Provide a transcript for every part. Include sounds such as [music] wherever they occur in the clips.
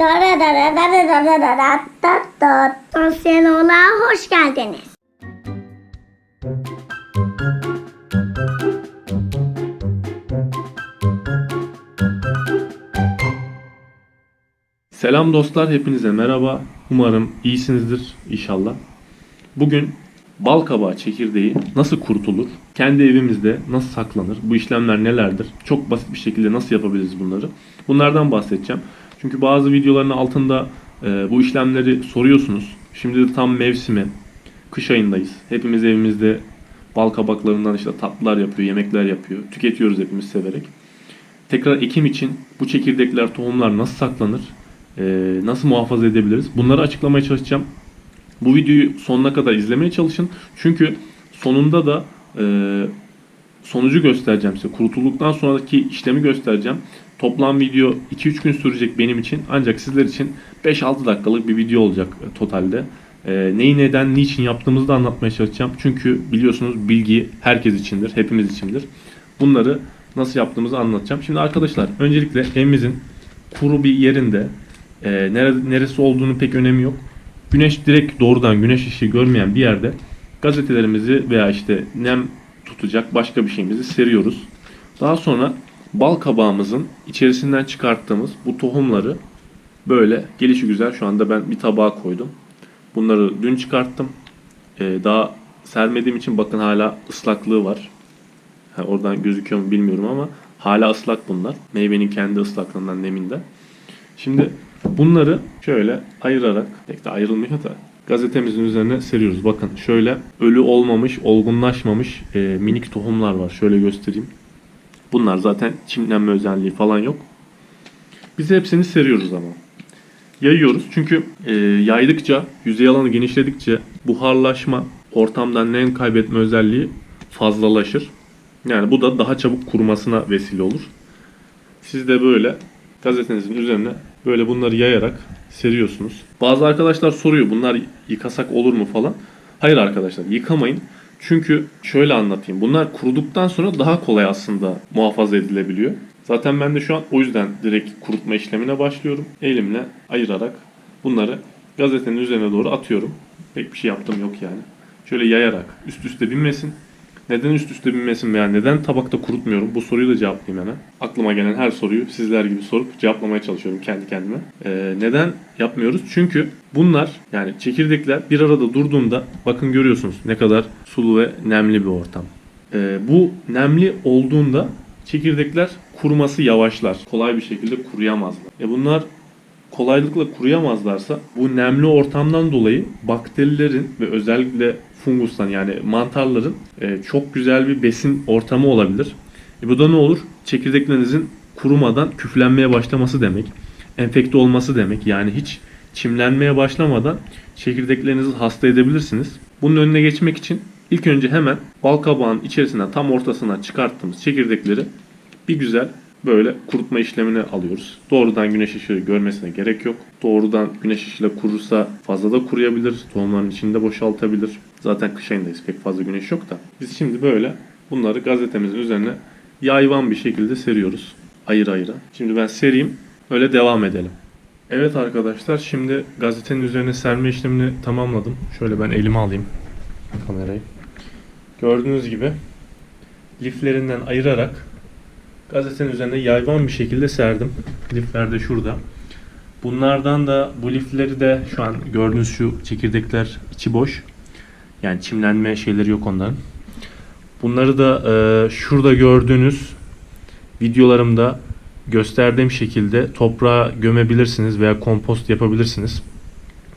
Dara dara dara dara dara tat tat. Sosyaloğa hoş geldiniz. Selam dostlar, hepinize merhaba. Umarım iyisinizdir inşallah. Bugün bal kabağı çekirdeği nasıl kurutulur? Kendi evimizde nasıl saklanır? Bu işlemler nelerdir? Çok basit bir şekilde nasıl yapabiliriz bunları? Bunlardan bahsedeceğim. Çünkü bazı videoların altında e, bu işlemleri soruyorsunuz. Şimdi de tam mevsimi. Kış ayındayız. Hepimiz evimizde bal kabaklarından işte tatlılar yapıyor, yemekler yapıyor. Tüketiyoruz hepimiz severek. Tekrar ekim için bu çekirdekler, tohumlar nasıl saklanır? Ee, nasıl muhafaza edebiliriz? Bunları açıklamaya çalışacağım. Bu videoyu sonuna kadar izlemeye çalışın. Çünkü sonunda da e, sonucu göstereceğim size. Kurutulduktan sonraki işlemi göstereceğim. Toplam video 2-3 gün sürecek benim için. Ancak sizler için 5-6 dakikalık bir video olacak e, totalde. E, neyi neden, niçin yaptığımızı da anlatmaya çalışacağım. Çünkü biliyorsunuz bilgi herkes içindir, hepimiz içindir. Bunları nasıl yaptığımızı anlatacağım. Şimdi arkadaşlar öncelikle evimizin kuru bir yerinde e, nere- neresi olduğunu pek önemi yok. Güneş direkt doğrudan güneş ışığı görmeyen bir yerde gazetelerimizi veya işte nem tutacak başka bir şeyimizi seriyoruz. Daha sonra bal kabağımızın içerisinden çıkarttığımız bu tohumları böyle gelişi güzel şu anda ben bir tabağa koydum. Bunları dün çıkarttım. E, daha sermediğim için bakın hala ıslaklığı var. Ha, oradan gözüküyor mu bilmiyorum ama hala ıslak bunlar. Meyvenin kendi ıslaklığından neminden. Şimdi bunları şöyle ayırarak, pek de ayrılmıyor da gazetemizin üzerine seriyoruz. Bakın şöyle ölü olmamış, olgunlaşmamış e, minik tohumlar var. Şöyle göstereyim. Bunlar zaten çimlenme özelliği falan yok. Biz hepsini seriyoruz ama. Yayıyoruz çünkü e, yaydıkça, yüzey alanı genişledikçe buharlaşma, ortamdan nem kaybetme özelliği fazlalaşır. Yani bu da daha çabuk kurumasına vesile olur. Siz de böyle gazetenizin üzerine böyle bunları yayarak seriyorsunuz. Bazı arkadaşlar soruyor bunlar yıkasak olur mu falan. Hayır arkadaşlar yıkamayın. Çünkü şöyle anlatayım. Bunlar kuruduktan sonra daha kolay aslında muhafaza edilebiliyor. Zaten ben de şu an o yüzden direkt kurutma işlemine başlıyorum. Elimle ayırarak bunları gazetenin üzerine doğru atıyorum. Pek bir şey yaptım yok yani. Şöyle yayarak üst üste binmesin. Neden üst üste binmesin veya neden tabakta kurutmuyorum? Bu soruyu da cevaplayayım hemen. Aklıma gelen her soruyu sizler gibi sorup cevaplamaya çalışıyorum kendi kendime. Ee, neden yapmıyoruz? Çünkü bunlar yani çekirdekler bir arada durduğunda bakın görüyorsunuz ne kadar sulu ve nemli bir ortam. Ee, bu nemli olduğunda çekirdekler kuruması yavaşlar. Kolay bir şekilde kuruyamazlar. E bunlar kolaylıkla kuruyamazlarsa bu nemli ortamdan dolayı bakterilerin ve özellikle fungustan yani mantarların e, çok güzel bir besin ortamı olabilir. E bu da ne olur? Çekirdeklerinizin kurumadan küflenmeye başlaması demek. Enfekte olması demek. Yani hiç çimlenmeye başlamadan çekirdeklerinizi hasta edebilirsiniz. Bunun önüne geçmek için ilk önce hemen bal kabağının içerisinden tam ortasından çıkarttığımız çekirdekleri bir güzel böyle kurutma işlemini alıyoruz. Doğrudan güneş ışığı görmesine gerek yok. Doğrudan güneş ışığıyla kurursa fazla da kuruyabilir. Tohumların içinde boşaltabilir. Zaten kış ayındayız pek fazla güneş yok da. Biz şimdi böyle bunları gazetemizin üzerine yayvan bir şekilde seriyoruz. Ayır ayıra. Şimdi ben sereyim. Öyle devam edelim. Evet arkadaşlar şimdi gazetenin üzerine serme işlemini tamamladım. Şöyle ben elime alayım kamerayı. Gördüğünüz gibi liflerinden ayırarak gazetenin üzerine yayvan bir şekilde serdim. Lifler de şurada. Bunlardan da bu lifleri de şu an gördüğünüz şu çekirdekler içi boş. Yani çimlenme şeyleri yok onların. Bunları da e, şurada gördüğünüz videolarımda gösterdiğim şekilde toprağa gömebilirsiniz veya kompost yapabilirsiniz.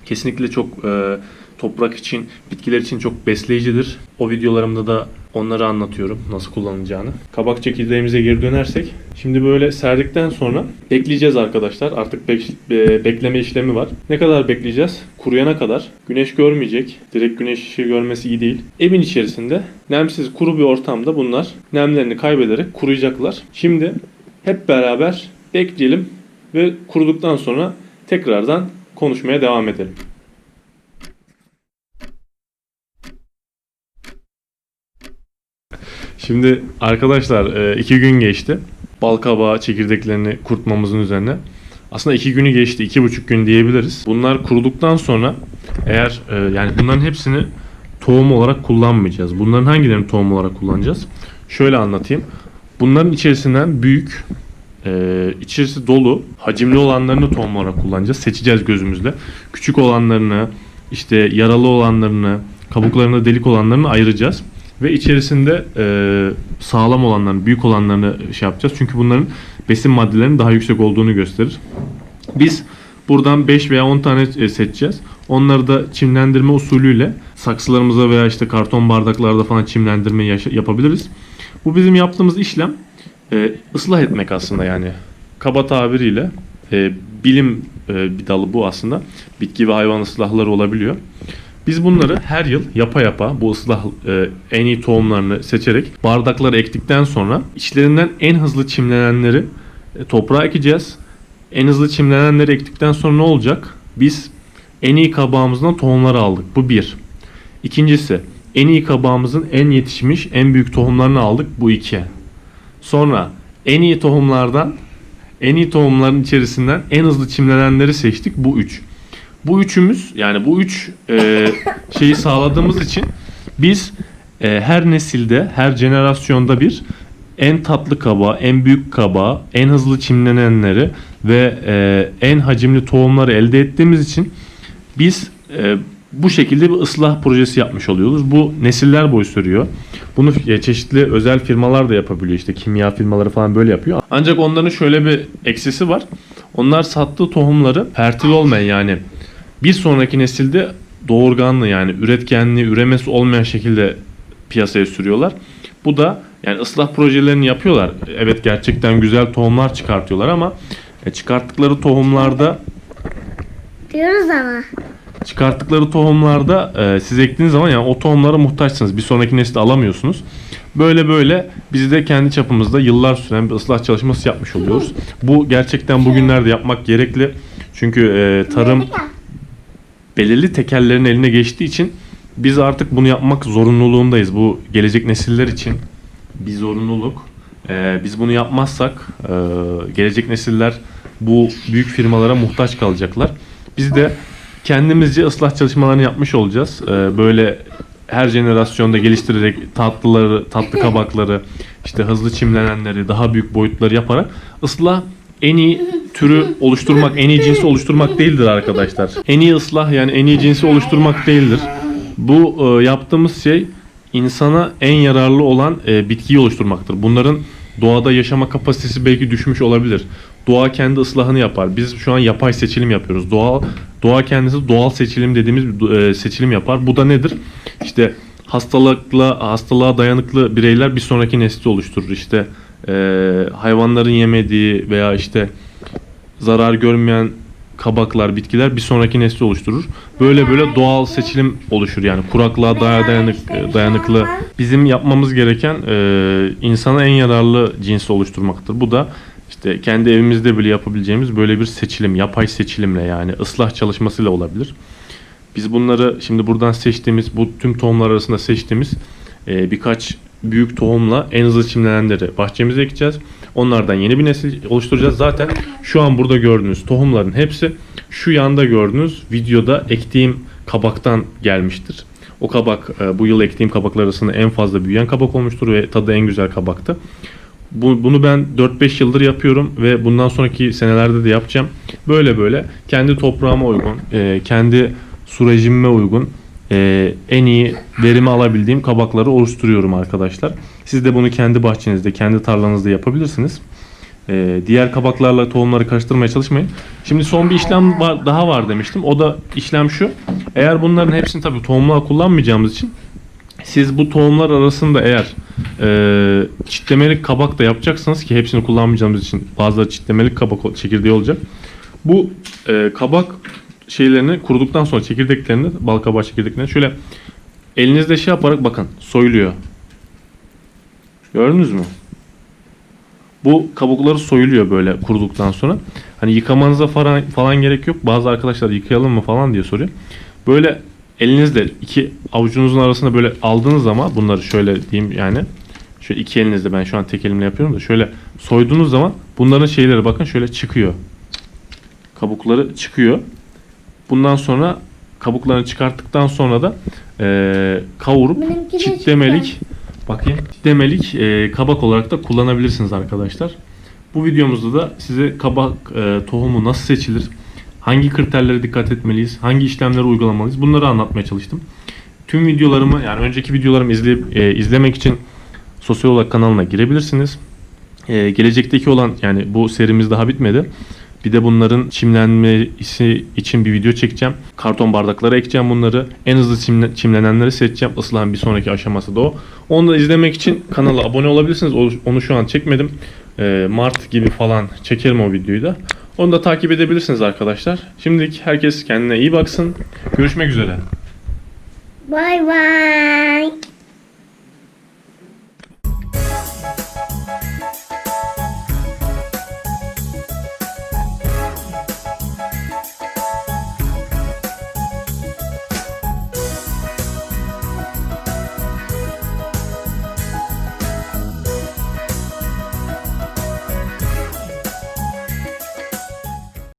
Kesinlikle çok e, toprak için, bitkiler için çok besleyicidir. O videolarımda da onları anlatıyorum nasıl kullanılacağını. Kabak çekirdeğimize geri dönersek. Şimdi böyle serdikten sonra bekleyeceğiz arkadaşlar. Artık bek- be- bekleme işlemi var. Ne kadar bekleyeceğiz? Kuruyana kadar. Güneş görmeyecek. Direkt güneş ışığı görmesi iyi değil. Evin içerisinde nemsiz kuru bir ortamda bunlar nemlerini kaybederek kuruyacaklar. Şimdi hep beraber bekleyelim ve kuruduktan sonra tekrardan konuşmaya devam edelim. Şimdi arkadaşlar e, iki gün geçti. Bal çekirdeklerini kurutmamızın üzerine. Aslında iki günü geçti, iki buçuk gün diyebiliriz. Bunlar kuruduktan sonra eğer e, yani bunların hepsini tohum olarak kullanmayacağız. Bunların hangilerini tohum olarak kullanacağız? Şöyle anlatayım. Bunların içerisinden büyük, e, içerisi dolu, hacimli olanlarını tohum olarak kullanacağız. Seçeceğiz gözümüzle. Küçük olanlarını, işte yaralı olanlarını, kabuklarında delik olanlarını ayıracağız. Ve içerisinde e, sağlam olanlarını, büyük olanlarını şey yapacağız. Çünkü bunların besin maddelerinin daha yüksek olduğunu gösterir. Biz buradan 5 veya 10 tane e, seçeceğiz. Onları da çimlendirme usulüyle saksılarımıza veya işte karton bardaklarda falan çimlendirme yapabiliriz. Bu bizim yaptığımız işlem e, ıslah etmek aslında yani. Kaba tabiriyle e, bilim e, bir dalı bu aslında. Bitki ve hayvan ıslahları olabiliyor. Biz bunları her yıl yapa yapa bu ıslah e, en iyi tohumlarını seçerek bardaklara ektikten sonra içlerinden en hızlı çimlenenleri e, toprağa ekeceğiz. En hızlı çimlenenleri ektikten sonra ne olacak? Biz en iyi kabağımızdan tohumları aldık. Bu bir. İkincisi en iyi kabağımızın en yetişmiş en büyük tohumlarını aldık. Bu iki. Sonra en iyi tohumlardan en iyi tohumların içerisinden en hızlı çimlenenleri seçtik. Bu üç. Bu üçümüz yani bu üç e, şeyi sağladığımız için biz e, her nesilde, her jenerasyonda bir en tatlı kaba, en büyük kaba, en hızlı çimlenenleri ve e, en hacimli tohumları elde ettiğimiz için biz e, bu şekilde bir ıslah projesi yapmış oluyoruz. Bu nesiller boyu sürüyor. Bunu çeşitli özel firmalar da yapabiliyor. İşte kimya firmaları falan böyle yapıyor. Ancak onların şöyle bir eksisi var. Onlar sattığı tohumları fertil olmayan yani bir sonraki nesilde doğurganlı yani üretkenliği, üremesi olmayan şekilde piyasaya sürüyorlar. Bu da yani ıslah projelerini yapıyorlar. Evet gerçekten güzel tohumlar çıkartıyorlar ama e, çıkarttıkları tohumlarda Diyoruz ama. çıkarttıkları tohumlarda e, siz ektiğiniz zaman yani o tohumlara muhtaçsınız. Bir sonraki nesli alamıyorsunuz. Böyle böyle biz de kendi çapımızda yıllar süren bir ıslah çalışması yapmış oluyoruz. Bu gerçekten bugünlerde yapmak gerekli. Çünkü e, tarım belirli tekellerin eline geçtiği için biz artık bunu yapmak zorunluluğundayız. Bu gelecek nesiller için bir zorunluluk. Ee, biz bunu yapmazsak e, gelecek nesiller bu büyük firmalara muhtaç kalacaklar. Biz de kendimizce ıslah çalışmalarını yapmış olacağız. Ee, böyle her jenerasyonda geliştirerek tatlıları, tatlı kabakları, işte hızlı çimlenenleri, daha büyük boyutları yaparak ıslah en iyi türü oluşturmak, en iyi cinsi oluşturmak değildir arkadaşlar. En iyi ıslah yani en iyi cinsi oluşturmak değildir. Bu e, yaptığımız şey insana en yararlı olan e, bitkiyi oluşturmaktır. Bunların doğada yaşama kapasitesi belki düşmüş olabilir. Doğa kendi ıslahını yapar. Biz şu an yapay seçilim yapıyoruz. Doğa doğa kendisi doğal seçilim dediğimiz e, seçilim yapar. Bu da nedir? İşte hastalıkla hastalığa dayanıklı bireyler bir sonraki nesli oluşturur. İşte e, hayvanların yemediği veya işte zarar görmeyen kabaklar, bitkiler bir sonraki nesli oluşturur. Böyle böyle doğal seçilim oluşur yani kuraklığa daha dayanık, dayanıklı. Bizim yapmamız gereken e, insana en yararlı cinsi oluşturmaktır. Bu da işte kendi evimizde bile yapabileceğimiz böyle bir seçilim, yapay seçilimle yani ıslah çalışmasıyla olabilir. Biz bunları şimdi buradan seçtiğimiz, bu tüm tohumlar arasında seçtiğimiz e, birkaç büyük tohumla en hızlı çimlenenleri bahçemize ekeceğiz. Onlardan yeni bir nesil oluşturacağız. Zaten şu an burada gördüğünüz tohumların hepsi şu yanda gördüğünüz videoda ektiğim kabaktan gelmiştir. O kabak e, bu yıl ektiğim kabaklar arasında en fazla büyüyen kabak olmuştur ve tadı en güzel kabaktı. Bu, bunu ben 4-5 yıldır yapıyorum ve bundan sonraki senelerde de yapacağım. Böyle böyle kendi toprağıma uygun, e, kendi su rejimime uygun e, en iyi verimi alabildiğim kabakları oluşturuyorum arkadaşlar. Siz de bunu kendi bahçenizde, kendi tarlanızda yapabilirsiniz. E, diğer kabaklarla tohumları karıştırmaya çalışmayın. Şimdi son bir işlem var, daha var demiştim. O da işlem şu. Eğer bunların hepsini tabii tohumluğa kullanmayacağımız için siz bu tohumlar arasında eğer e, çitlemelik kabak da yapacaksınız ki hepsini kullanmayacağımız için bazıları çitlemelik kabak çekirdeği olacak. Bu e, kabak şeylerini kuruduktan sonra çekirdeklerini, bal çekirdeklerini şöyle elinizde şey yaparak bakın soyuluyor. Gördünüz mü? Bu kabukları soyuluyor böyle kuruduktan sonra. Hani yıkamanıza falan, falan gerek yok. Bazı arkadaşlar yıkayalım mı falan diye soruyor. Böyle elinizle iki avucunuzun arasında böyle aldığınız zaman bunları şöyle diyeyim yani. Şöyle iki elinizle ben şu an tek elimle yapıyorum da şöyle soyduğunuz zaman bunların şeyleri bakın şöyle çıkıyor. kabukları çıkıyor. Bundan sonra kabuklarını çıkarttıktan sonra da e, kavurup Benimki de çitlemelik bakayım çitlemelik e, kabak olarak da kullanabilirsiniz arkadaşlar. Bu videomuzda da size kabak e, tohumu nasıl seçilir, hangi kriterlere dikkat etmeliyiz, hangi işlemleri uygulamalıyız bunları anlatmaya çalıştım. Tüm videolarımı yani önceki videolarımı izleyip e, izlemek için Sosyal Olarak kanalına girebilirsiniz. E, gelecekteki olan yani bu serimiz daha bitmedi. Bir de bunların çimlenmesi için bir video çekeceğim. Karton bardaklara ekeceğim bunları. En hızlı çimle- çimlenenleri seçeceğim. Isılan bir sonraki aşaması da o. Onu da izlemek için kanala [laughs] abone olabilirsiniz. Onu şu an çekmedim. E, Mart gibi falan çekerim o videoyu da. Onu da takip edebilirsiniz arkadaşlar. Şimdilik herkes kendine iyi baksın. Görüşmek üzere. Bay bay.